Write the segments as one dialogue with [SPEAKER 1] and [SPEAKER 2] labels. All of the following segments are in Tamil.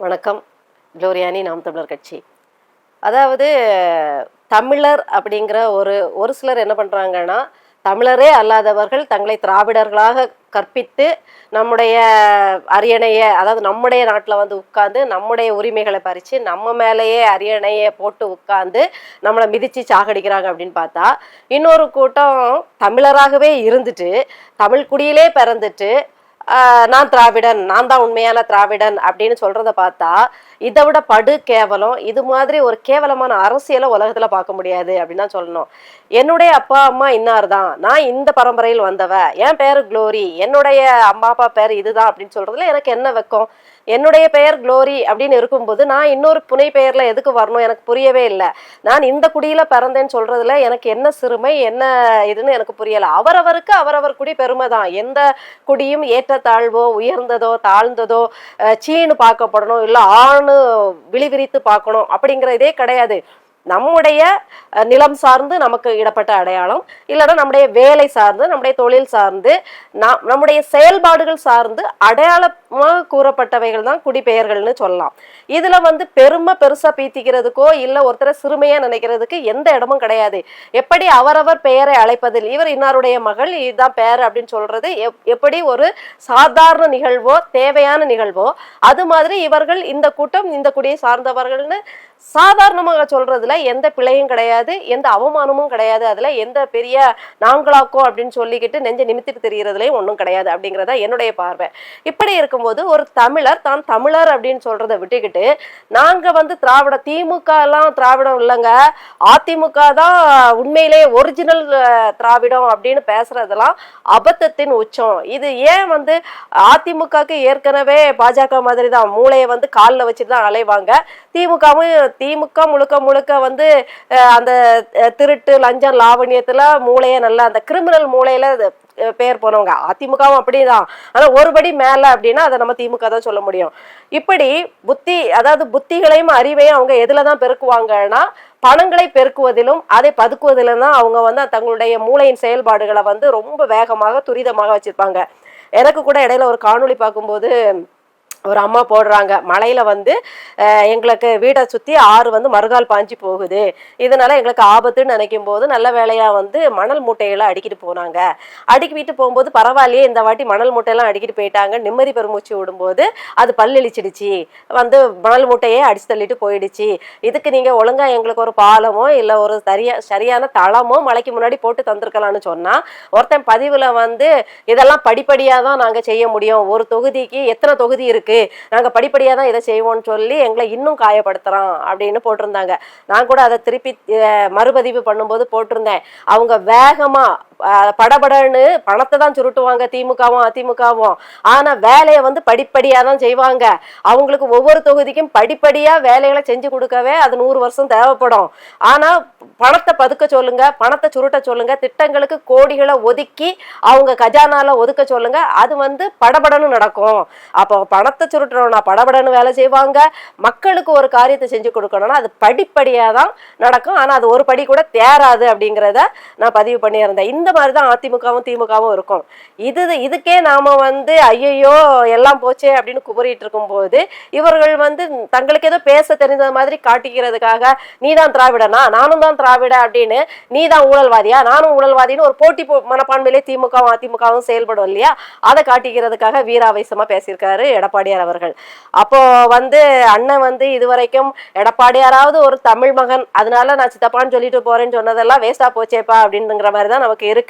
[SPEAKER 1] வணக்கம். குளோரியானி நாம் தமிழர் கட்சி. அதாவது தமிழர் அப்படிங்கிற ஒரு ஒரு சிலர் என்ன பண்ணுறாங்கன்னா தமிழரே அல்லாதவர்கள் தங்களை திராவிடர்களாக கற்பித்து நம்முடைய அரியணையை அதாவது நம்முடைய நாட்டில் வந்து உட்கார்ந்து நம்முடைய உரிமைகளை பறித்து நம்ம மேலேயே அரியணையை போட்டு உட்கார்ந்து நம்மளை மிதித்து சாகடிக்கிறாங்க அப்படின்னு பார்த்தா இன்னொரு கூட்டம் தமிழராகவே இருந்துட்டு தமிழ் குடியிலே பிறந்துட்டு நான் திராவிடன் நான் தான் உண்மையான திராவிடன் அப்படின்னு சொல்றத பார்த்தா இதை விட படு கேவலம் இது மாதிரி ஒரு கேவலமான அரசியலை உலகத்துல பார்க்க முடியாது அப்படின்னு தான் சொல்லணும். என்னுடைய அப்பா அம்மா இன்னார் தான். நான் இந்த பரம்பரையில் வந்தவ. என் பேர் குளோரி. என்னுடைய அம்மா அப்பா பேர் இதுதான் அப்படின்னு சொல்றதுல எனக்கு என்ன வெக்கம்? என்னுடைய பெயர் குளோரி அப்படின்னு இருக்கும்போது நான் இன்னொரு புனை பெயர்ல எதுக்கு வரணும்? எனக்கு புரியவே இல்லை. நான் இந்த குடியில பிறந்தேன்னு சொல்றதுல எனக்கு என்ன சிறுமை என்ன இதுன்னு எனக்கு புரியல. அவரவருக்கு அவரவர் குடி பெருமை தான். எந்த குடியும் ஏற்றத்தாழ்வோ உயர்ந்ததோ தாழ்ந்ததோ சீனு பார்க்கப்படணும் இல்லை ஆணு விழிவிரித்து பார்க்கணும் அப்படிங்கிற இதே கிடையாது. நம்முடைய நிலம் சார்ந்து நமக்கு இடப்பட்ட அடையாளம். இல்லைன்னா நம்முடைய வேலை சார்ந்து நம்முடைய தொழில் சார்ந்து நாம் நம்முடைய செயல்பாடுகள் சார்ந்து அடையாளமாக கூறப்பட்டவைகள் தான் குடிபெயர்கள்னு சொல்லலாம். இதில் வந்து பெருமை பெருசாக பீத்திக்கிறதுக்கோ இல்லை ஒருத்தரை சிறுமையாக நினைக்கிறதுக்கு எந்த இடமும் கிடையாது. எப்படி அவரவர் பெயரை அழைப்பதில் இவர் இன்னாருடைய மகள் இதுதான் பெயர் அப்படின்னு சொல்றது எப்- எப்படி ஒரு சாதாரண நிகழ்வோ தேவையான நிகழ்வோ அது மாதிரி இவர்கள் இந்த கூட்டம் இந்த குடியை சார்ந்தவர்கள்னு சாதாரணமாக சொல்றதுல எந்த பிழையும் கிடையாது எந்த அவமானமும் கிடையாது. அதுல எந்த பெரிய நாங்களாக்கோ அப்படின்னு சொல்லிக்கிட்டு நெஞ்ச நிமித்திட்டு தெரிகிறதுலையும் ஒன்றும் கிடையாது அப்படிங்கிறத என்னுடைய பார்வை. இப்படி இருக்கும்போது ஒரு தமிழர் தான் தமிழர் அப்படின்னு சொல்றதை விட்டுக்கிட்டு நாங்க வந்து திராவிட திமுக எல்லாம் திராவிடம் இல்லைங்க. அதிமுக தான் உண்மையிலேயே ஒரிஜினல் திராவிடம் அப்படின்னு பேசுறதெல்லாம் அபத்தத்தின் உச்சம். இது ஏன் வந்து அதிமுகக்கு ஏற்கனவே பாஜக மாதிரி தான் மூளையை வந்து காலில் வச்சுட்டு தான் அலைவாங்க? திமுகவும் திமுக முழுக்க முழுக்க வந்து அந்த திருட்டு லஞ்சம் லாவணியத்துல மூளையை நல்லா அந்த கிரிமினல் மூளையில பேர் போனவங்க. அதிமுகவும் அப்படிதான். ஆனா ஒருபடி மேல அப்படின்னா அதை நம்ம திமுக தான் சொல்ல முடியும். இப்படி புத்தி அதாவது புத்திகளையும் அறிவையும் அவங்க எதுலதான் பெருக்குவாங்கன்னா பணங்களை பெருக்குவதிலும் அதை பதுக்குவதிலும் தான் அவங்க வந்து தங்களுடைய மூளையின் செயல்பாடுகளை வந்து ரொம்ப வேகமாக துரிதமாக வச்சிருப்பாங்க. எனக்கு கூட இடையில ஒரு காணொளி பார்க்கும்போது ஒரு அம்மா போடுறாங்க. மலையில வந்து எங்களுக்கு வீடை சுத்தி ஆறு வந்து மறுகால் பாஞ்சு போகுது. இதனால எங்களுக்கு ஆபத்துன்னு நினைக்கும் போது நல்ல வேலையா வந்து மணல் மூட்டையெல்லாம் அடிக்கிட்டு போனாங்க. அடிக்கிட்டு போகும்போது பரவாயில்லையே இந்த வாட்டி மணல் மூட்டையெல்லாம் அடிக்கிட்டு போயிட்டாங்க. நிம்மதி பெருமூச்சு விடும்போது அது பல்லளிச்சிடுச்சு. வந்து மணல் மூட்டையே அடிச்சு தள்ளிட்டு போயிடுச்சு. இதுக்கு நீங்க ஒழுங்கா எங்களுக்கு ஒரு பாலமோ இல்ல ஒரு சரியா சரியான தளமோ மலைக்கு முன்னாடி போட்டு தந்திருக்கலாம்னு சொன்னா ஒருத்தன் பதிவுல வந்து இதெல்லாம் படிப்படியா தான் நாங்க செய்ய முடியும். ஒரு தொகுதிக்கு எத்தனை தொகுதி இருக்கு. நாங்க படிப்படியா தான் இதை செய்வோம்னு சொல்லி எங்களை இன்னும் காயப்படுத்துறான் அப்படின்னு போட்டிருந்தாங்க. நான் கூட அதை திருப்பி மறுபதிவு பண்ணும்போது போட்டிருந்தேன். அவங்க வேகமா படபடன்னு பணத்தை தான் சுருட்டுவாங்க திமுகவும் அதிமுகவும். ஆனா வேலையை வந்து படிப்படியா தான் செய்வாங்க. அவங்களுக்கு ஒவ்வொரு தொகுதிக்கும் படிப்படியா வேலைகளை செஞ்சு கொடுக்கவே அது நூறு வருஷம் தேவைப்படும். ஆனா பணத்தை பதுக்க சொல்லுங்க பணத்தை சுருட்ட சொல்லுங்க திட்டங்களுக்கு கோடிகளை ஒதுக்கி அவங்க கஜானால ஒதுக்க சொல்லுங்க அது வந்து படபடன்னு நடக்கும். அப்போ பணத்தை சுருட்டுறோம்னா படபடன்னு வேலை செய்வாங்க. மக்களுக்கு ஒரு காரியத்தை செஞ்சு கொடுக்கணும்னா அது படிப்படியா தான் நடக்கும். ஆனா அது ஒரு படி கூட தேராது அப்படிங்கிறத நான் பதிவு பண்ணியிருந்தேன். இந்த மாதிரி தான் அதிமுகவும் திமுகவும் இருக்கும். இது இதுக்கே நாம வந்து ஐயையோ எல்லாம் போச்சே அப்படின்னு குபறிட்டு இருக்கும்போது இவர்கள் வந்து தங்களுக்கு ஏதோ பேச தெரிஞ்ச மாதிரி காட்டிக்கிறதுக்காக நீ தான் திராவிடனா? நானும் தான் திராவிட அப்படின்னு நீ தான் ஊழல்வாதியா? நானும் ஊழல்வாதின்னு ஒரு போட்டி போ- மனப்பான்மையிலே திமுகவும் அதிமுகவும் செயல்படும் இல்லையா? அதை காட்டிக்கிறதுக்காக வீராவேசமா பேசியிருக்காரு எடப்பாடியார் அவர்கள். அப்போ வந்து அண்ணன் வந்து இதுவரைக்கும் எடப்பாடியாராவது ஒரு தமிழ் மகன் அதனால நான் சித்தப்பான்னு சொல்லிட்டு போறேன்னு சொன்னதெல்லாம் வேஸ்டா போச்சேப்பா அப்படிங்கிற மாதிரி தான் நமக்கு இருக்கு.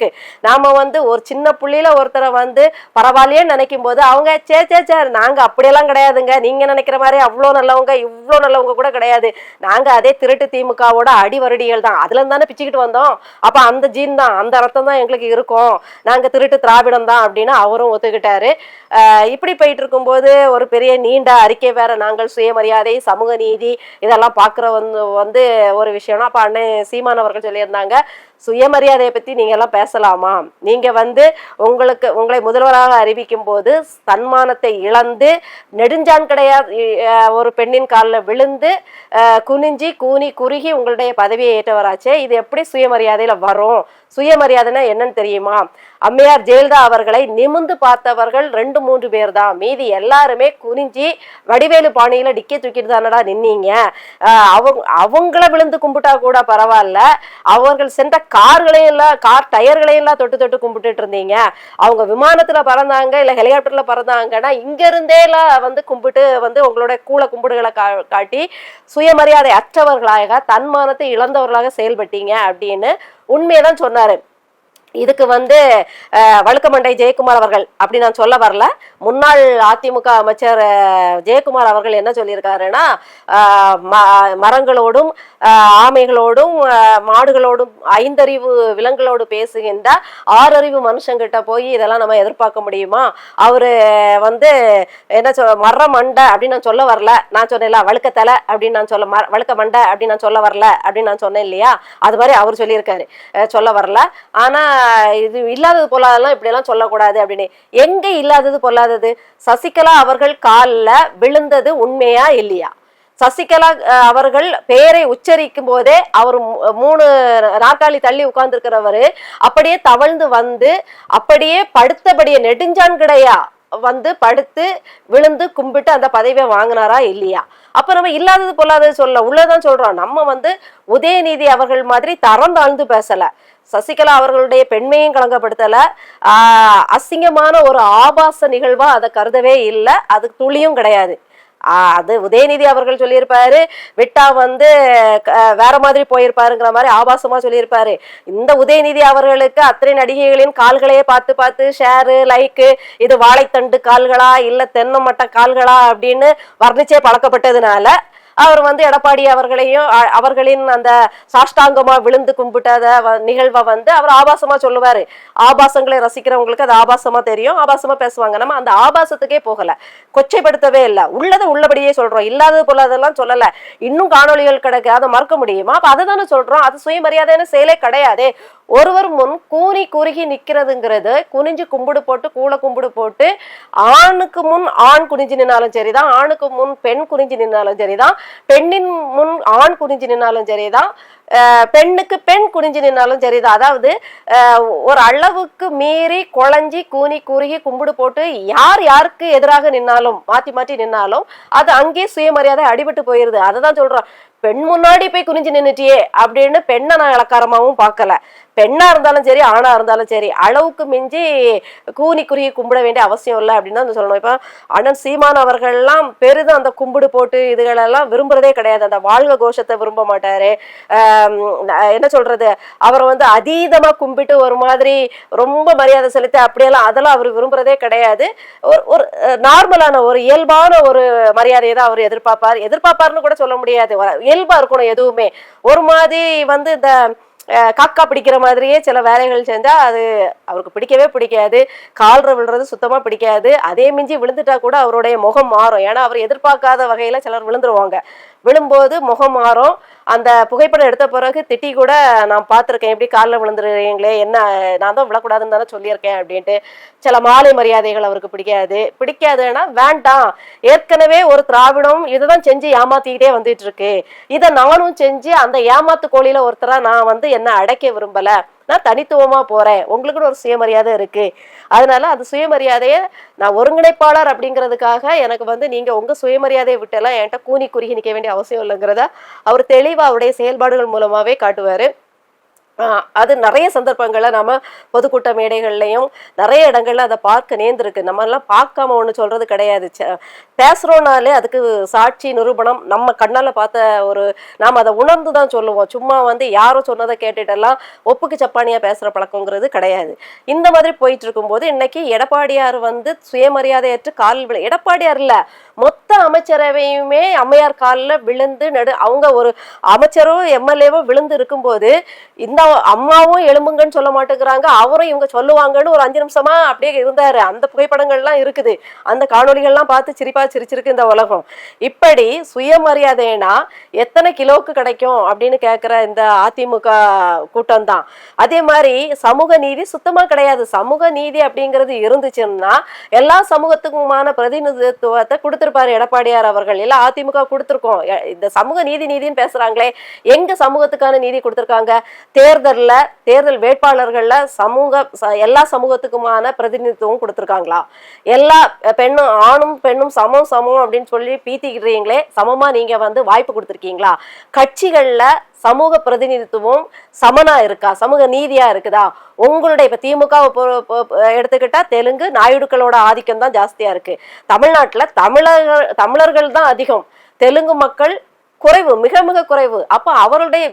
[SPEAKER 1] நாம வந்து ஒரு சின்ன புள்ளியில ஒருத்தரை வந்து பரவாயில்லையே நினைக்கும் போது அவங்க சே சே சே நாங்க அப்படியெல்லாம் கிடையாதுங்க. நீங்க நினைக்கிற மாதிரி அவ்வளோ நல்லவங்க இவ்வளோ நல்லவங்க கூட கிடையாது. நாங்க அதே திருட்டு திமுகவோட அடிவருடிகள் தான். அதுல தானே பிச்சுக்கிட்டு வந்தோம். அப்ப அந்த ஜீன் தான் அந்த ரத்தம் தான் எங்களுக்கு இருக்கும். நாங்க திருட்டு திராவிடம் தான் அப்படின்னு அவரும் ஒத்துக்கிட்டாரு. இப்படி போயிட்டு இருக்கும்போது ஒரு பெரிய நீண்ட அறிக்கை வேற நாங்கள் சுயமரியாதை சமூக நீதி இதெல்லாம் பார்க்குற வந்து வந்து ஒரு விஷயம்னா அப்போ அண்ணன் சீமான் அவர்கள் சொல்லியிருந்தாங்க சுயமரியாதையை பற்றி நீங்கள் எல்லாம் பேசலாமா? நீங்கள் வந்து உங்களுக்கு உங்களை முதல்வராக அறிவிக்கும் போது சன்மானத்தை இழந்து நெடுஞ்சான் கிடையாது ஒரு பெண்ணின் காலில் விழுந்து குனிஞ்சி கூனி குறுகி உங்களுடைய பதவியை ஏற்றவராச்சே இது எப்படி சுயமரியாதையில் வரும்? சுயமரியாதைன்னா என்னன்னு தெரியுமா? அம்மையார் ஜெயலலிதா அவர்களை நிமிந்து பார்த்தவர்கள் ரெண்டு மூன்று பேர் தான் மீதி எல்லாருமே குறிஞ்சி வடிவேலு பாணியில டிக்கே தூக்கிட்டு தானடா நின்னீங்க? அவங்க அவங்கள விழுந்து கும்பிட்டா கூட பரவாயில்ல. அவர்கள் சென்ற கார்களையும் எல்லாம் கார் டயர்களையும் எல்லாம் தொட்டு தொட்டு கும்பிட்டுட்டு இருந்தீங்க. அவங்க விமானத்துல பறந்தாங்க இல்ல ஹெலிகாப்டர்ல பறந்தாங்கன்னா இங்க இருந்தே எல்லாம் வந்து கும்பிட்டு வந்து உங்களோட கூல கும்பிடுகளை கா காட்டி சுயமரியாதை அற்றவர்களாக தன்மானத்தை இழந்தவர்களாக செயல்பட்டீங்க அப்படின்னு உண்மையை தான் சொன்னாரு. இதுக்கு வந்து வழுக்கமண்டை ஜெயக்குமார் அவர்கள் அப்படி நான் சொல்ல வரல. முன்னாள் அதிமுக அமைச்சர் ஜெயக்குமார் அவர்கள் என்ன சொல்லியிருக்காருன்னா ம- மரங்களோடும் ஆமைகளோடும் மாடுகளோடும் ஐந்தறிவு விலங்குகளோடு பேசுகின்ற ஆறறிவு மனுஷங்கிட்ட போய் இதெல்லாம் நம்ம எதிர்பார்க்க முடியுமா? அவரு வந்து என்ன சொல் மர மண்டை அப்படின்னு நான் சொல்ல வரல. நான் சொன்னேன்ல வழுக்கத்தலை அப்படின்னு நான் சொல்ல ம- வழுக்க மண்டை அப்படின்னு நான் சொல்ல வரல. அப்படின்னு நான் சொன்னேன் இல்லையா? அது மாதிரி அவர் சொல்லியிருக்காரு. சொல்ல வரல. ஆனா இது இல்லாதது பொல்லாதெல்லாம் இப்படியெல்லாம் சொல்லக்கூடாது அப்படின்னு. எங்க இல்லாதது பொல்லாதது சசிகலா அவர்கள் காலில் விழுந்தது உண்மையா இல்லையா? சசிகலா அவர்கள் பெயரை உச்சரிக்கும் போதே அவர் மூணு நாற்காலி தள்ளி உட்கார்ந்துருக்கிறவரு அப்படியே தவழ்ந்து வந்து அப்படியே படுத்தபடியே நெடுஞ்சான் கிடையா வந்து படுத்து விழுந்து கும்பிட்டு அந்த பதவியை வாங்கினாரா இல்லையா? அப்ப நம்ம இல்லாதது பொல்லாதது சொல்ல உள்ளதான் சொல்றோம் நம்ம வந்து உதயநிதி அவர்கள் மாதிரி தரம் தாழ்ந்து பேசல. சசிகலா அவர்களுடைய பெண்மையும் கலங்கப்படுத்தல. ஆஹ் அசிங்கமான ஒரு ஆபாச நிகழ்வா அதை கருதவே இல்லை. அது துளியும் கிடையாது. அது உதயநிதி அவர்கள் சொல்லியிருப்பாரு. விட்டா வந்து க- வேற மாதிரி போயிருப்பாருங்கிற மாதிரி ஆபாசமா சொல்லியிருப்பாரு. இந்த உதயநிதி அவர்களுக்கு அத்தனை நடிகைகளின் கால்களையே பார்த்து பார்த்து ஷேரு லைக்கு இது வாழைத்தண்டு கால்களா இல்ல தென்னை மட்ட கால்களா அப்படின்னு வர்ணிச்சே பழக்கப்பட்டதுனால அவர் வந்து எடப்பாடி அவர்களையும் அவர்களின் அந்த சாஷ்டாங்கமா விழுந்து கும்பிட்டத வ- நிகழ்வை வந்து அவர் ஆபாசமா சொல்லுவாரு. ஆபாசங்களை ரசிக்கிறவங்களுக்கு அது ஆபாசமா தெரியும் ஆபாசமா பேசுவாங்க. நம்ம அந்த ஆபாசத்துக்கே போகல. கொச்சைப்படுத்தவே இல்லை. உள்ளதை உள்ளபடியே சொல்றோம். இல்லாதது பொல்லாதெல்லாம் சொல்லல. இன்னும் காணொளிகள் கிடக்கு. அதை மறக்க முடியுமா? அப்ப அதை தானே சொல்றோம். அது சுயமரியாதையான செயலே கிடையாதே. ஒருவர் முன் கூனி குறுகி நிக்கிறதுங்கிறது குனிஞ்சு கும்பிடு போட்டு கூள கும்பிடு போட்டு ஆணுக்கு முன் ஆண் குனிஞ்சு நின்னாலும் சரிதான் ஆணுக்கு முன் பெண் குனிஞ்சு நின்னாலும் சரிதான் பெண்ணின் முன் ஆண் குனிஞ்சு நின்னாலும் சரிதான் பெண்ணுக்கு பெண் குனிஞ்சு நின்னாலும் சரிதான். அதாவது ஒரு அளவுக்கு மீறி குழஞ்சி கூனி குறுகி கும்பிடு போட்டு யார் யாருக்கு எதிராக நின்னாலும் மாத்தி மாத்தி நின்னாலும் அது அங்கேயே சுயமரியாதை அடிபட்டு போயிருது. அதை தான் சொல்றோம். பெண் முன்னாடி போய் குனிஞ்சு நின்றுட்டியே அப்படின்னு பெண்ணை நான் இலக்காரமாகவும் பார்க்கல. பெண்ணா இருந்தாலும் சரி ஆணா இருந்தாலும் சரி அளவுக்கு மிஞ்சி கூனி குறுகி கும்பிட வேண்டிய அவசியம் இல்லை அப்படின்னு தான் சொல்லணும். இப்போ அண்ணன் சீமான் அவர்கள்லாம் பெரிதும் அந்த கும்பிடு போட்டு இதுகளெல்லாம் விரும்புறதே கிடையாது. அந்த வாழ்க கோஷத்தை விரும்ப மாட்டாரு. என்ன சொல்றது? அவரை வந்து அதீதமா கும்பிட்டு ஒரு மாதிரி ரொம்ப மரியாதை செலுத்தி அப்படியெல்லாம் அதெல்லாம் அவர் விரும்புறதே கிடையாது. ஒரு ஒரு நார்மலான ஒரு இயல்பான ஒரு மரியாதையை தான் அவர் எதிர்பார்ப்பார். எதிர்பார்ப்பாருன்னு கூட சொல்ல முடியாது. இயல்பா இருக்கணும் எதுவுமே. ஒரு மாதிரி வந்து இந்த காக்கா பிடிக்கிற மாதிரியே சில வேலைகள் செஞ்சால் அது அவருக்கு பிடிக்கவே பிடிக்காது. கால்ற விழுறது சுத்தமாக பிடிக்காது. அதே மிஞ்சி விழுந்துட்டா கூட அவருடைய முகம் மாறும். ஏன்னா அவர் எதிர்பார்க்காத வகையில் சிலர் விழுந்துருவாங்க. விழும்போது முகம் மாறும். அந்த புகைப்படம் எடுத்த பிறகு திட்டி கூட நான் பார்த்துருக்கேன். எப்படி காலில் விழுந்துருவீங்களே என்ன நான் தான் விழக்கூடாதுன்னு தானே சொல்லியிருக்கேன் அப்படின்ட்டு. சில மாலை மரியாதைகள் அவருக்கு பிடிக்காது. பிடிக்காதுன்னா வேண்டாம். ஏற்கனவே ஒரு திராவிடம் இதுதான் செஞ்சு ஏமாத்திக்கிட்டே வந்துட்டு இருக்கு. இதை நானும் செஞ்சு அந்த ஏமாத்து கோழியில ஒருத்தரா நான் வந்து என்ன அடைக்க விரும்பலை. நான் தனித்துவமாக போகிறேன் உங்களுக்குன்னு ஒரு சுயமரியாதை இருக்குது அதனால அந்த சுயமரியாதையை நான் ஒருங்கிணைப்பாளர் அப்படிங்கிறதுக்காக எனக்கு வந்து நீங்கள் உங்கள் சுயமரியாதையை விட்டெல்லாம் என்கிட்ட கூனி குறுகி நிற்க வேண்டிய அவசியம் இல்லைங்கிறத அவர் தெளிவாக அவருடைய செயல்பாடுகள் மூலமாகவே காட்டுவார். அது நிறைய சந்தர்ப்பங்களில் நம்ம பொதுக்கூட்ட மேடைகள்லையும் நிறைய இடங்கள்ல அதை பார்க்க நேர்ந்திருக்கு. நம்ம எல்லாம் பார்க்காம ஒண்ணு சொல்றது கிடையாது. பேசுறோம்னாலே அதுக்கு சாட்சி நிரூபணம் நம்ம கண்ணால பார்த்த ஒரு நாம அதை உணர்ந்து தான் சொல்லுவோம். சும்மா வந்து யாரோ சொன்னதை கேட்டுட்டெல்லாம் ஒப்புக்கு சப்பானியாக பேசுற பழக்கங்கிறது கிடையாது. இந்த மாதிரி போயிட்டு இருக்கும்போது இன்னைக்கு எடப்பாடியார் வந்து சுயமரியாதையற்று கால் விழு எடப்பாடியார் இல்ல மொத்த அமைச்சரவையுமே அம்மையார் காலில் விழுந்து நடு அவங்க ஒரு அமைச்சரோ எம்எல்ஏவோ விழுந்து இருக்கும்போது இந்த அம்மாவும் எலும்புங்கன்னு சொல்ல மாட்டேங்கிறாங்க. அவரும் இவங்க சொல்லுவாங்கன்னு ஒரு அஞ்சு நிமிஷமா அப்படியே இருந்தாரு. அந்த புகைப்படங்கள்லாம் இருக்குது. அந்த காணொலிகள்லாம் பார்த்து சிரிப்பா சிரிச்சிருக்கு இந்த உலகம். இப்படி சுயமரியாதைனா எத்தனை கிலோவுக்கு கிடைக்கும் அப்படின்னு கேட்குற இந்த அதிமுக கூட்டம் தான் அதே மாதிரி சமூக நீதி சுத்தமா கிடையாது. சமூக நீதி அப்படிங்கிறது இருந்துச்சுன்னா எல்லா சமூகத்துக்குமான பிரதிநிதித்துவத்தை கொடுத்துருப்பாரு எடப்பாடியார் அவர்கள். எல்லாம் அதிமுக கொடுத்துருக்கோம். இந்த சமூக நீதி நீதின்னு பேசுறாங்களே. எங்க சமூகத்துக்கான நீதி கொடுத்துருக்காங்க? தேர்தல் தேர்தலில் தேர்தல் வேட்பாளர்களில் சமூக ச- எல்லா சமூகத்துக்குமான பிரதிநிதித்துவம் கொடுத்துருக்காங்களா? எல்லா பெண்ணும் ஆணும் பெண்ணும் சமம் சமம் அப்படின்னு சொல்லி பீத்திக்கிறீங்களே சமமாக நீங்கள் வந்து வாய்ப்பு கொடுத்துருக்கீங்களா? கட்சிகளில் சமூக பிரதிநிதித்துவம் சமனா இருக்கா? சமூக நீதியா இருக்குதா? உங்களுடைய இப்ப திமுக எடுத்துக்கிட்டா தெலுங்கு நாயுடுக்களோட ஆதிக்கம் தான் ஜாஸ்தியா இருக்கு. தமிழ்நாட்டில் தமிழர்கள் தமிழர்கள் தான் அதிகம். தெலுங்கு மக்கள் குறைவு மிக மிக குறைவு. அப்போ அவருடைய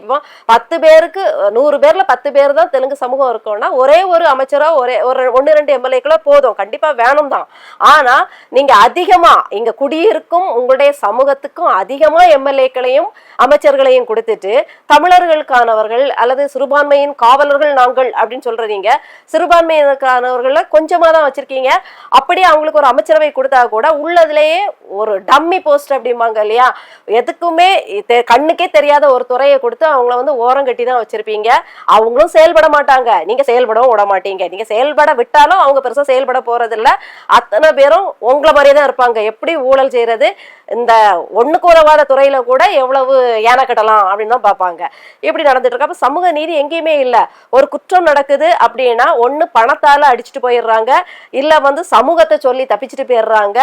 [SPEAKER 1] பத்து பேருக்கு நூறு பேர்ல பத்து பேர் தான் தெலுங்கு சமூகம் இருக்கும்னா ஒரே ஒரு அமைச்சரோ ஒரே ஒரு ஒன்னு ரெண்டு எம்எல்ஏக்களோ போதும். கண்டிப்பா வேணும் தான். ஆனா நீங்க அதிகமா இங்க குடியிருக்கும் உங்களுடைய சமூகத்துக்கும் அதிகமா எம்எல்ஏக்களையும் அமைச்சர்களையும் கொடுத்துட்டு தமிழர்களுக்கானவர்கள் அல்லது சிறுபான்மையின் காவலர்கள் நாங்கள் அப்படின்னு சொல்றீங்க. சிறுபான்மையினருக்கானவர்களை கொஞ்சமா தான் வச்சிருக்கீங்க. அப்படியே அவங்களுக்கு ஒரு அமைச்சரவை கொடுத்தா கூட உள்ளதுலயே ஒரு டம்மி போஸ்ட் அப்படிம்பாங்க இல்லையா? எதுக்குமே கண்ணுக்கே தெரியாத ஒரு துறையை கொடுத்து அவங்கள வந்து ஓரம் கட்டி தான் வச்சிருப்பீங்க. அவங்களும் செயல்பட மாட்டாங்க. நீங்க செயல்படவும் விட மாட்டீங்க. நீங்க செயல்பட விட்டாலும் அவங்க பெருசா செயல்பட போறது இல்ல அத்தனை பேரும் உங்களை மாதிரியே தான் இருப்பாங்க. எப்படி ஊழல் செய்யறது இந்த ஒண்ணுக்கு உறவாத துறையில கூட எவ்வளவு ஏன கட்டலாம் அப்படின்னு தான் பார்ப்பாங்க. இப்படி நடந்துட்டு இருக்கு அப்ப சமூக நீதி எங்கேயுமே இல்ல. ஒரு குற்றம் நடக்குது அப்படின்னா ஒண்ணு பணத்தால அடிச்சுட்டு போயிடுறாங்க. இல்ல வந்து சமூகத்தை சொல்லி தப்பிச்சுட்டு போயிடுறாங்க.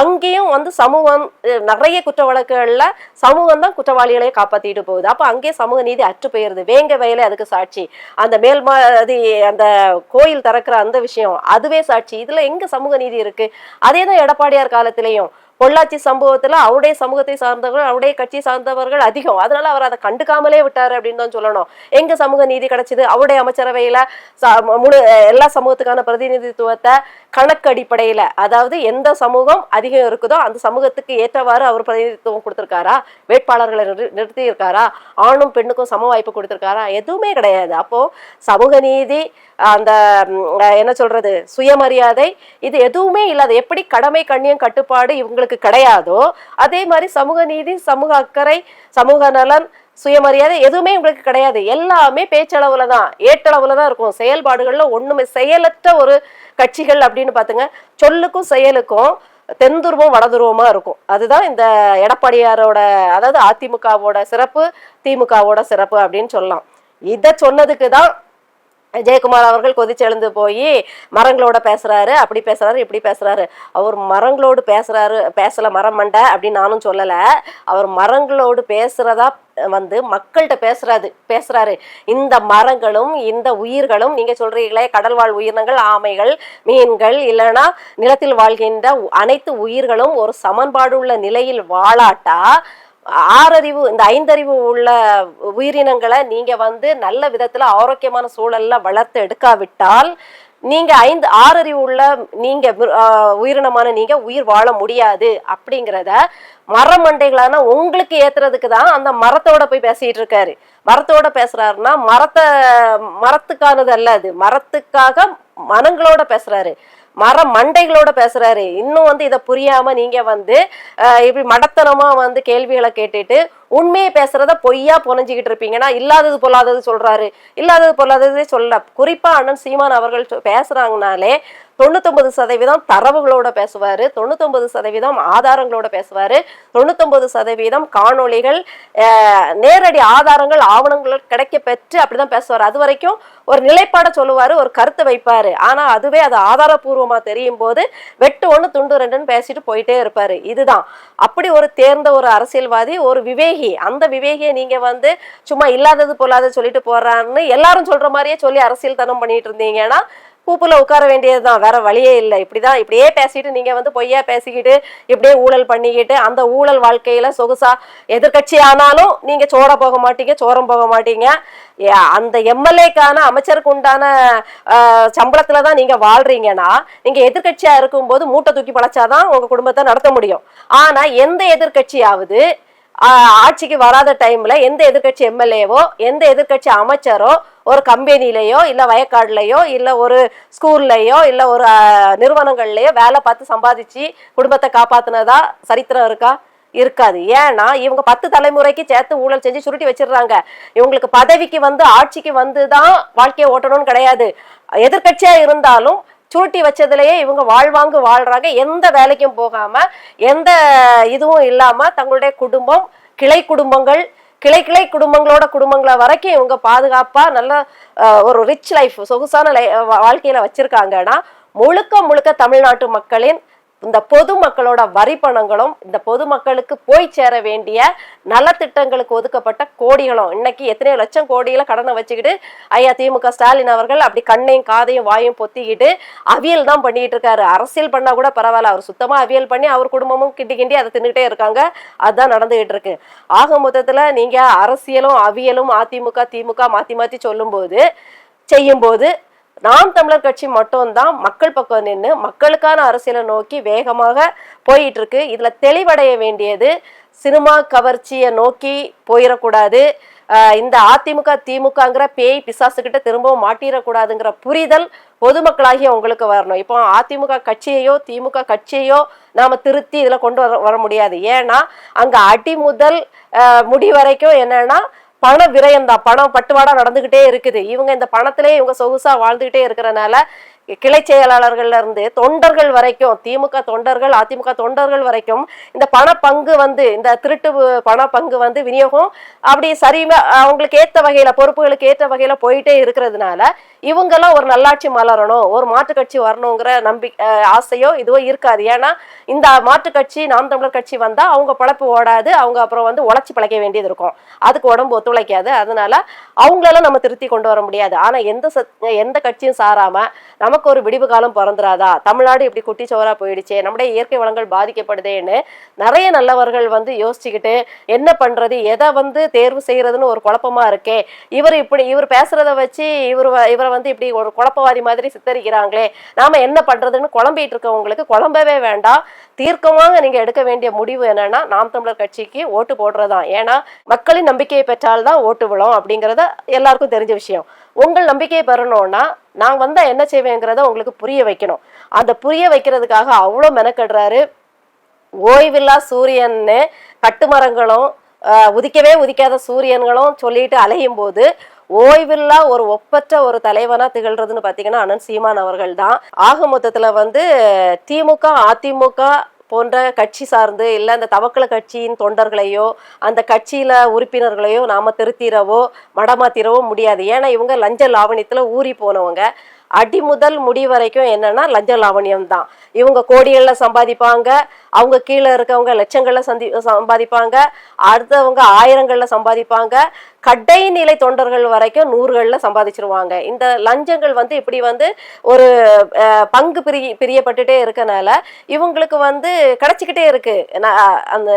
[SPEAKER 1] அங்கேயும் வந்து சமூகம் நிறைய குற்ற வழக்குகள்ல சமூக சமூகம் தான் குற்றவாளிகளை காப்பாத்திட்டு போகுது. அப்ப அங்கேயே சமூக நீதி அற்று போயிருது. வேங்க வயலே அதுக்கு சாட்சி. அந்த மேல்மாதி அந்த கோயில் திறக்கிற அந்த விஷயம் அதுவே சாட்சி. இதுல எங்க சமூக நீதி இருக்கு? அதே தான் எடப்பாடியார் காலத்திலையும். பொள்ளாச்சி சம்பவத்துல அவருடைய சமூகத்தை சார்ந்தவர்கள் அவருடைய கட்சி சார்ந்தவர்கள் அதிகம். அதனால அவர் அதை கண்டுக்காமலே விட்டாரு அப்படின்னு தான் சொல்லணும். எங்க சமூக நீதி கிடைச்சது? அவருடைய அமைச்சரவையில ச- முழு எல்லா சமூகத்துக்கான பிரதிநிதித்துவத்தை கணக்கு அடிப்படையில் அதாவது எந்த சமூகம் அதிகம் இருக்குதோ அந்த சமூகத்துக்கு ஏற்றவாறு அவர் பிரதிநிதித்துவம் கொடுத்துருக்காரா? வேட்பாளர்களை நிறு- நிறுத்தி இருக்காரா ஆணும் பெண்ணுக்கும் சம வாய்ப்பு கொடுத்துருக்காரா? எதுவுமே கிடையாது. அப்போது சமூக நீதி அந்த என்ன சொல்கிறது சுயமரியாதை இது எதுவுமே இல்லாத எப்படி கடமை கண்ணியம் கட்டுப்பாடு இவங்களுக்கு கிடையாதோ அதே மாதிரி சமூக நீதி சமூக அக்கறை சமூக நலன் சுயமரியாதை எதுவுமே உங்களுக்கு கிடையாது. எல்லாமே பேச்சளவுல தான் ஏட்டளவுல தான் இருக்கும். செயல்பாடுகளில் ஒன்றுமே செயலற்ற ஒரு கட்சிகள் அப்படின்னு பாத்துங்க சொல்லுக்கும் செயலுக்கும் தென்துருவம் வடதுருவமா இருக்கும். அதுதான் இந்த எடப்பாடியாரோட அதாவது அதிமுகவோட சிறப்பு திமுகவோட சிறப்பு அப்படின்னு சொல்லலாம். இதை சொன்னதுக்கு தான் ஜெயக்குமார் அவர்கள் கொதிச்செழுந்து போய் மரங்களோட பேசுறாரு அப்படி பேசுறாரு இப்படி பேசுறாரு. அவர் மரங்களோடு பேசுறாரு பேசல மரம் மண்டை அப்படின்னு நானும் சொல்லலை. அவர் மரங்களோடு பேசுறதா வந்து மக்கள்கிட்ட பேசுறாரு பேசுறாரு. இந்த மரங்களும் இந்த உயிர்களும் நீங்க சொல்றீங்களே கடல்வாழ் உயிரினங்கள் ஆமைகள் மீன்கள் இல்லைன்னா நிலத்தில் வாழ்கின்ற அனைத்து உயிர்களும் ஒரு சமன்பாடு உள்ள நிலையில் வாழாட்டா ஆறறிவு இந்த ஐந்தறிவு உள்ள உயிரினங்களை நீங்க வந்து நல்ல விதத்துல ஆரோக்கியமான சூழல்ல வளர்த்து எடுக்காவிட்டால் நீங்க ஐந்து ஆறறிவு உள்ள நீங்க உயிரினமான நீங்க உயிர் வாழ முடியாது அப்படிங்கிறத மரமண்டைகளான உங்களுக்கு ஏத்துறதுக்கு தான் அந்த மரத்தோட போய் பேசிட்டு இருக்காரு. மரத்தோட பேசுறாருன்னா மரத்தை மரத்துக்கானது அல்ல அது. மரத்துக்காக மனங்களோட பேசுறாரு. மர மண்டைகளோட பேசுறாரு. இன்னும் வந்து இதை புரியாம நீங்க வந்து இப்படி மடத்தனமா வந்து கேள்விகளை கேட்டுட்டு உண்மையை பேசுறத பொய்யா புனைஞ்சுக்கிட்டு இருப்பீங்கன்னா இல்லாதது பொல்லாதது சொல்றாரு. இல்லாதது பொல்லாததே சொல்ல குறிப்பா அண்ணன் சீமான் அவர்கள் பேசுறாங்கனாலே தொண்ணூத்தொன்பது சதவீதம் தரவுகளோட பேசுவார் தொண்ணூத்தொன்பது சதவீதம் ஆதாரங்களோட பேசுவார் தொண்ணூத்தொன்பது சதவீதம் காணொளிகள் நேரடி ஆதாரங்கள் ஆவணங்கள் கிடைக்க பெற்று அப்படிதான் பேசுவார். அது வரைக்கும் ஒரு நிலைப்பாட சொல்லுவார் ஒரு கருத்தை வைப்பார். ஆனால் அதுவே அது ஆதாரபூர்வமாக தெரியும் போது வெட்டு ஒன்று துண்டு ரெண்டுன்னு பேசிட்டு போயிட்டே இருப்பார். இதுதான். அப்படி ஒரு தேர்ந்த ஒரு அரசியல்வாதி ஒரு விவேகி அந்த விவேகியை நீங்கள் வந்து சும்மா இல்லாதது பொல்லாதது சொல்லிட்டு போறான்னு எல்லாரும் சொல்ற மாதிரியே சொல்லி அரசியல் தனம் பண்ணிட்டு இருந்தீங்கன்னா பூப்புல உட்கார வேண்டியதுதான். வேற வழியே இல்லை. இப்படிதான் இப்படியே பேசிட்டு நீங்க வந்து பொய்யா பேசிக்கிட்டு இப்படியே ஊழல் பண்ணிக்கிட்டு அந்த ஊழல் வாழ்க்கையில சொகுசா எதிர்க்கட்சி ஆனாலும் நீங்க சோற போக மாட்டீங்க சோரம் போக மாட்டீங்க. அந்த எம்எல்ஏக்கான அமைச்சருக்கு உண்டான சம்பளத்துல தான் நீங்க வாழ்றீங்கன்னா நீங்க இருக்கும் இருக்கும்போது மூட்டை தூக்கி பழச்சாதான் உங்க குடும்பத்தை நடத்த முடியும். ஆனா எந்த எதிர்க்கட்சியாவது ஆட்சிக்கு வராத டைம்ல எந்த எதிர்க்கட்சி எம்எல்ஏவோ எந்த எதிர்க்கட்சி அமைச்சரோ ஒரு கம்பெனிலேயோ இல்லை வயக்காடுலையோ இல்லை ஒரு ஸ்கூல்லையோ இல்லை ஒரு நிறுவனங்கள்லையோ வேலை பார்த்து சம்பாதிச்சு குடும்பத்தை காப்பாத்தினதா சரித்திரம் இருக்கா? இருக்காது. ஏன்னா இவங்க பத்து தலைமுறைக்கு சேர்த்து ஊழல் செஞ்சு சுருட்டி வச்சிடுறாங்க. இவங்களுக்கு பதவிக்கு வந்து ஆட்சிக்கு வந்து தான் வாழ்க்கையை ஓட்டணும்னு கிடையாது. எதிர்கட்சியா இருந்தாலும் சுருட்டி வச்சதுலயே இவங்க வாழ்வாங்கு வாழ்றாங்க. எந்த வேலைக்கும் போகாம எந்த இதுவும் இல்லாம தங்களுடைய குடும்பம் கிளை குடும்பங்கள் கிளை கிளை குடும்பங்களோட குடும்பங்களை வரைக்கும் இவங்க பாதுகாப்பா நல்ல ஒரு ரிச் லைஃப் சொகுசான லை- வாழ்க்கையில வச்சிருக்காங்கன்னா முழுக்க முழுக்க தமிழ்நாட்டு மக்களின் இந்த பொதுமக்களோட வரி பணங்களும் இந்த பொதுமக்களுக்கு போய் சேர வேண்டிய நலத்திட்டங்களுக்கு ஒதுக்கப்பட்ட கோடிகளும் இன்னைக்கு எத்தனையோ லட்சம் கோடியில கடனை வச்சுக்கிட்டு ஐயா திமுக ஸ்டாலின் அவர்கள் அப்படி கண்ணையும் காதையும் வாயும் பொத்திக்கிட்டு அவியல் தான் பண்ணிட்டு இருக்காரு. அரசியல் பண்ணா கூட பரவாயில்ல. அவர் சுத்தமா அவியல் பண்ணி அவர் குடும்பமும் கிண்டி கிண்டி அதை தின்னுட்டே இருக்காங்க. அதுதான் நடந்துகிட்டு இருக்கு. ஆக மொத்தத்துல நீங்க அரசியலும் அவியலும் அதிமுக திமுக மாத்தி மாத்தி சொல்லும்போது செய்யும்போது நாம் தமிழர் கட்சி மட்டும்தான் மக்கள் பக்கம் நின்று மக்களுக்கான அரசியலை நோக்கி வேகமாக போயிட்டு இருக்கு இதுல தெளிவடைய வேண்டியது சினிமா கவர்ச்சியை நோக்கி போயிடக்கூடாது. இந்த அதிமுக திமுகங்கிற பேய் பிசாசுகிட்ட திரும்பவும் மாட்டிடக்கூடாதுங்கிற புரிதல் பொதுமக்களாகிய உங்களுக்கு வரணும். இப்போ அதிமுக கட்சியையோ திமுக கட்சியையோ நாம திருத்தி இதில் கொண்டு வர வர முடியாது. ஏன்னா அங்கே அடி முதல் முடி வரைக்கும் என்னன்னா பண விரயம் தான். பணம் பட்டுவாடா நடந்துகிட்டே இருக்குது. இவங்க இந்த பணத்திலே இவங்க சொகுசா வாழ்ந்துகிட்டே இருக்கிறனால கிளை செயலாளர்கள்ல இருந்து தொண்டர்கள் வரைக்கும் திமுக தொண்டர்கள் அதிமுக தொண்டர்கள் வரைக்கும் இந்த பண பங்கு வந்து இந்த திருட்டு பண பங்கு வந்து விநியோகம் அப்படி சரிமா அவங்களுக்கு ஏற்ற வகையில பொறுப்புகளுக்கு ஏற்ற வகையில போயிட்டே இருக்கிறதுனால இவங்கெல்லாம் ஒரு நல்லாட்சி மலரணும் ஒரு மாற்றுக் கட்சி வரணுங்கிற நம்பி ஆசையோ இதுவோ இருக்காது. ஏன்னா இந்த மாற்றுக் கட்சி நாம் தமிழர் கட்சி வந்தா அவங்க பழப்பு ஓடாது அவங்க அப்புறம் வந்து உழைச்சி பழைக்க வேண்டியது இருக்கும். அதுக்கு உடம்பு ஒத்துழைக்காது. அதனால அவங்களெல்லாம் நம்ம திருத்தி கொண்டு வர முடியாது. ஆனா எந்த சத்- எந்த கட்சியும் சாராம நமக்கு ஒரு விடிவு காலம் பிறந்துராதா? தமிழ்நாடு இப்படி குட்டி சோறாக போயிடுச்சு நம்முடைய இயற்கை வளங்கள் பாதிக்கப்படுதேன்னு நிறைய நல்லவர்கள் வந்து யோசிச்சுக்கிட்டு என்ன பண்றது எதை வந்து தேர்வு செய்யறதுன்னு ஒரு குழப்பமா இருக்கே. இவர் இப்படி இவர் பேசுறத வச்சு இவர் இவரை வந்து இப்படி ஒரு குழப்பவாதி மாதிரி சித்தரிக்கிறாங்களே நாம என்ன பண்றதுன்னு குழம்பிட்டு இருக்கவங்களுக்கு குழம்பவே வேண்டாம். தீர்க்கமாக நீங்க எடுக்க வேண்டிய முடிவு என்னன்னா நாம் தமிழர் கட்சிக்கு ஓட்டு போடுறதுதான். ஏன்னா மக்களின் நம்பிக்கையை பெற்றால்தான் ஓட்டு விழும் அப்படிங்கிறத எல்லாருக்கும் தெரிஞ்ச விஷயம். உங்கள் நம்பிக்கையை பெறணும்னா நான் வந்தா என்ன செய்வேங்கிறத உங்களுக்கு புரிய வைக்கணும். அந்த புரிய வைக்கிறதுக்காக அவ்வளோ மெனக்கடுறாரு. ஓய்வில்லா சூரியன்னு கட்டுமரங்களும் உதிக்கவே உதிக்காத சூரியன்களும் சொல்லிட்டு அலையும் போது ஓய்வில்லா ஒரு ஒப்பற்ற ஒரு தலைவனா திகழ்றதுன்னு பாத்தீங்கன்னா அனந்த் சீமான் அவர்கள் தான் ஆக மொத்தத்துல வந்து திமுக அதிமுக போன்ற கட்சி சார்ந்து இல்லை அந்த தவக்கல கட்சியின் தொண்டர்களையோ அந்த கட்சியில உறுப்பினர்களையோ நாம திருத்திரவோ மடமாத்திரவோ முடியாது. ஏன்னா இவங்க லஞ்ச லாவணியத்துல ஊறி போனவங்க. அடி முதல் முடி வரைக்கும் என்னன்னா லஞ்ச லாவணியம் தான் இவங்க கோடிகளில் சம்பாதிப்பாங்க. அவங்க கீழே இருக்கவங்க லட்சங்கள்ல சந்தி சம்பாதிப்பாங்க. அடுத்தவங்க ஆயிரங்கள்ல சம்பாதிப்பாங்க. கடைநிலை தொண்டர்கள் வரைக்கும் நூறுகள்ல சம்பாதிச்சிருவாங்க. இந்த லஞ்சங்கள் வந்து இப்படி வந்து ஒரு பங்கு பிரி பிரியப்பட்டுட்டே இருக்கனால இவங்களுக்கு வந்து கிடைச்சிக்கிட்டே இருக்கு. நான் அந்த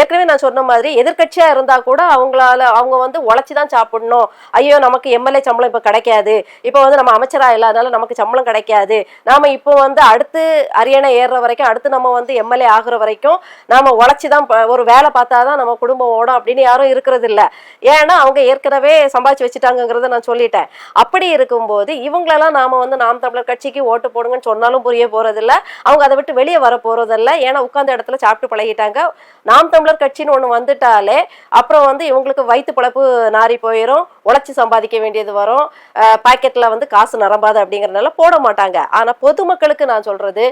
[SPEAKER 1] ஏற்கனவே நான் சொன்ன மாதிரி எதிர்கட்சியா இருந்தா கூட அவங்களால அவங்க வந்து உழைச்சி தான் சாப்பிடணும். ஐயோ நமக்கு எம்எல்ஏ சம்பளம் இப்ப கிடைக்காது. இப்போ வந்து நம்ம அமைச்சரா இல்லாதனால நமக்கு சம்பளம் கிடைக்காது. நாம இப்போ வந்து அடுத்து அரியணை ஏறுற வரைக்கும் அடுத்து நம்ம வந்து எம்எல்ஏ ஆகுற வரைக்கும் நாம உழைச்சி தான் ப- ஒரு வேலை பார்த்தாதான் நம்ம குடும்பம் ஓடும் அப்படின்னு யாரும் இருக்கிறது இல்ல ஏன்னா அவங்க ஏற்கனவே சம்பாதிச்சு வச்சுட்டாங்கங்கிறத நான் சொல்லிட்டேன். அப்படி இருக்கும்போது இவங்களெல்லாம் நாம வந்து நாம் தமிழர் கட்சிக்கு ஓட்டு போடுங்கன்னு சொன்னாலும் புரிய போறதில்ல. அவங்க அதை விட்டு வெளியே வர போறதில்ல. ஏன்னா உட்கார்ந்த இடத்துல சாப்பிட்டு பழகிட்டாங்க. நாம் தமிழர் கட்சின்னு ஒண்ணு வந்துட்டாலே அப்புறம் வந்து இவங்களுக்கு வயிற்று பழப்பு நாரி போயிடும் உழைச்சி சம்பாதிக்க வேண்டியது வரும். பாக்கெட்ல வந்து காசு நிரம்பாது அப்படிங்கறதுனால போட மாட்டாங்க. ஆனா பொதுமக்களுக்கு நான் சொல்றது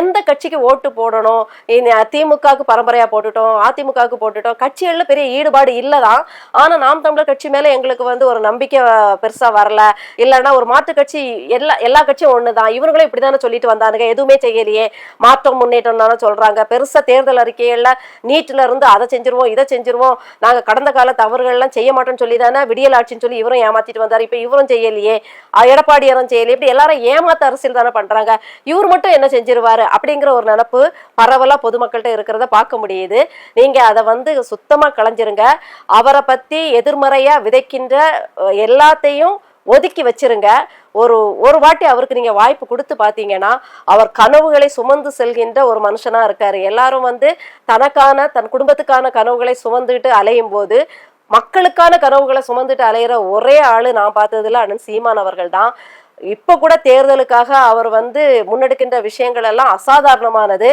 [SPEAKER 1] எந்த கட்சிக்கு ஓட்டு போடணும் இனி திமுகவுக்கு பரம்பரையா போட்டுட்டோம். அதிமுகவுக்கு போட்டுட்டோம். கட்சிகள்ல பெரிய ஈடுபாடு இல்லதான். ஆனா நாம் தமிழர் கட்சி மேல எங்களுக்கு வந்து ஒரு நம்பிக்கை பெருசா வரல. இல்லைன்னா ஒரு மாற்று கட்சி எல்லா எல்லா கட்சியும் ஒண்ணுதான். இவங்களும் இப்படிதானே சொல்லிட்டு வந்தானுங்க. எதுவுமே செய்யலையே. மாற்றம் முன்னேற்றம் தானே சொல்றாங்க. பெருசா தேர்தல் அறிக்கைகள்ல நீட்ல இருந்து அதை செஞ்சிருவோம் இதை செஞ்சிருவோம். நாங்க கடந்த கால தவறுகள்லாம் செய்ய மாட்டோம்னு சொல்லி தானே விடியல் ஆட்சின்னு சொல்லி இவரும் ஏமாத்திட்டு வந்தாரு. இப்ப இவரும் செய்யலையே. அஹ், எடப்பாடியாரும் செய்யலையே. இப்படி எல்லாரும் ஏமாத்த அரசியல் தானே பண்றாங்க. இவர் மட்டும் என்ன செஞ்சிருவாரு? அப்படிங்கிற ஒரு நினப்பு பரவலாக பொதுமக்கள்கிட்ட இருக்கிறத பார்க்க முடியுது. நீங்கள் அதை வந்து சுத்தமாக களைஞ்சிருங்க. அவரை பற்றி எதிர்மறையாக விதைக்கின்ற எல்லாத்தையும் ஒதுக்கி வச்சிருங்க. ஒரு ஒரு வாட்டி அவருக்கு நீங்க வாய்ப்பு கொடுத்து பாத்தீங்கன்னா அவர் கனவுகளை சுமந்து செல்கின்ற ஒரு மனுஷனா இருக்காரு. எல்லாரும் வந்து தனக்கான தன் குடும்பத்துக்கான கனவுகளை சுமந்துட்டு அலையும் போது மக்களுக்கான கனவுகளை சுமந்துட்டு அலையிற ஒரே ஆளு நான் பார்த்ததுல அண்ணன் சீமான் அவர்கள் தான். இப்ப கூட தேர்தலுக்காக அவர் வந்து முன்னெடுக்கின்ற விஷயங்கள் எல்லாம் அசாதாரணமானது.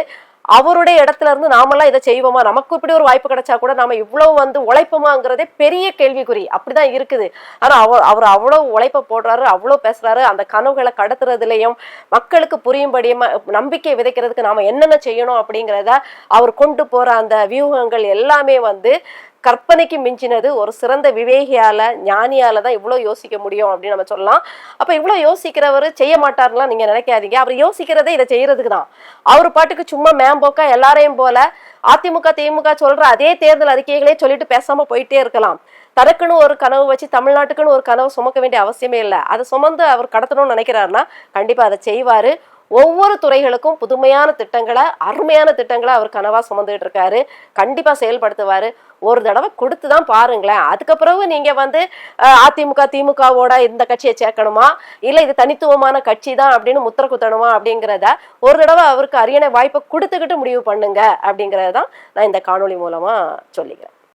[SPEAKER 1] அவருடைய இடத்துல இருந்து நாமெல்லாம் இதை செய்வோமா? நமக்கு இப்படி ஒரு வாய்ப்பு கிடைச்சா கூட நாம இவ்வளவு வந்து உழைப்போமாங்கிறதே பெரிய கேள்விக்குறி. அப்படிதான் இருக்குது. ஆனா அவர் அவர் அவ்வளவு உழைப்ப போடுறாரு அவ்வளவு பேசுறாரு அந்த கனவுகளை கடத்துறதுலயும் மக்களுக்கு புரியும்படியுமா நம்பிக்கை விதைக்கிறதுக்கு நாம என்னென்ன செய்யணும் அப்படிங்கிறத அவர் கொண்டு போற அந்த வியூகங்கள் எல்லாமே வந்து கற்பனைக்கு மிஞ்சினது ஒரு சிறந்த விவேகியால ஞானியால தான் இவ்வளோ யோசிக்க முடியும் அப்படின்னு நம்ம சொல்லலாம். அப்ப இவ்வளோ யோசிக்கிறவர் செய்ய மாட்டார்லாம் நீங்க நினைக்காதீங்க. அவர் யோசிக்கிறதே இதை செய்யறதுக்கு தான். அவர் பாட்டுக்கு சும்மா மேம்போக்கா எல்லாரையும் போல அதிமுக திமுக சொல்ற அதே தேர்தல் அறிக்கைகளே சொல்லிட்டு பேசாம போயிட்டே இருக்கலாம். தனக்குன்னு ஒரு கனவு வச்சு தமிழ்நாட்டுக்குன்னு ஒரு கனவு சுமக்க வேண்டிய அவசியமே இல்லை. அதை சுமந்து அவர் கடத்தணும்னு நினைக்கிறாருன்னா கண்டிப்பா அதை செய்வாரு. ஒவ்வொரு துறைகளுக்கும் புதுமையான திட்டங்களை அருமையான திட்டங்களை அவர் கனவா சுமந்துகிட்டு இருக்காரு. கண்டிப்பா செயல்படுத்துவாரு. ஒரு தடவை கொடுத்து தான் பாருங்களேன். அதுக்கு பிறகு வந்து அதிமுக திமுகவோட இந்த கட்சியை சேர்க்கணுமா? இல்லை இது தனித்துவமான கட்சி தான் அப்படின்னு முத்திர குத்தணுமா அப்படிங்கிறத ஒரு தடவை அவருக்கு அரியணை வாய்ப்பை கொடுத்துக்கிட்டு முடிவு பண்ணுங்க அப்படிங்கிறத தான் நான் இந்த காணொலி மூலமாக சொல்லிக்கிறேன்.